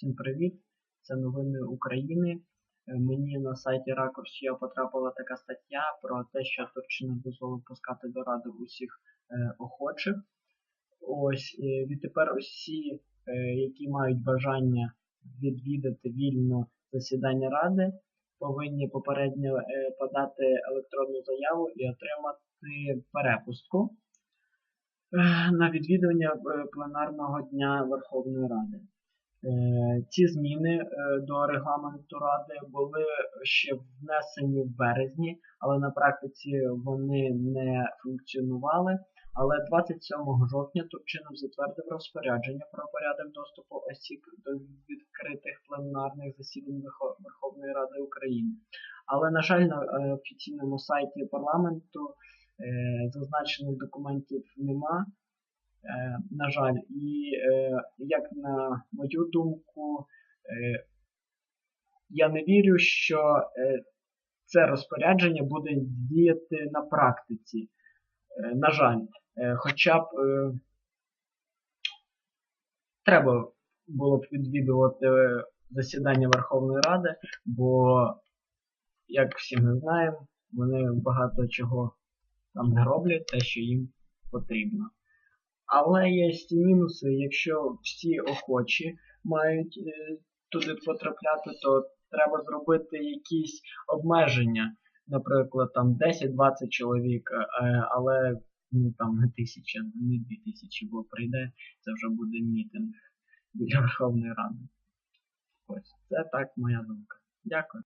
Всім привіт! Це новини України. Е, Мені на сайті Ракурсія потрапила така стаття про те, що Турчина дозволив пускати до ради усіх е, охочих. Ось е, відтепер усі, е, які мають бажання відвідати вільно засідання ради, повинні попередньо е, подати електронну заяву і отримати перепустку е, на відвідування пленарного дня Верховної Ради. Ці зміни е, до регламенту ради були ще внесені в березні, але на практиці вони не функціонували. Але 27 жовтня Турчинов затвердив розпорядження про порядок доступу осіб до відкритих пленарних засідань Верховної Ради України. Але, на жаль, на е, офіційному сайті парламенту е, зазначених документів нема. Е, на жаль, і е, як на мою думку, е, я не вірю, що це розпорядження буде діяти на практиці. На жаль, хоча б треба було б відвідувати засідання Верховної Ради, бо, як всі ми знаємо, вони багато чого там не роблять, те, що їм потрібно. Але є і мінуси, якщо всі охочі мають е, туди потрапляти, то треба зробити якісь обмеження. Наприклад, там 10-20 чоловік, е, але ну, там не тисяча, не дві тисячі, бо прийде, це вже буде мітинг біля Верховної Ради. Ось, це так моя думка. Дякую.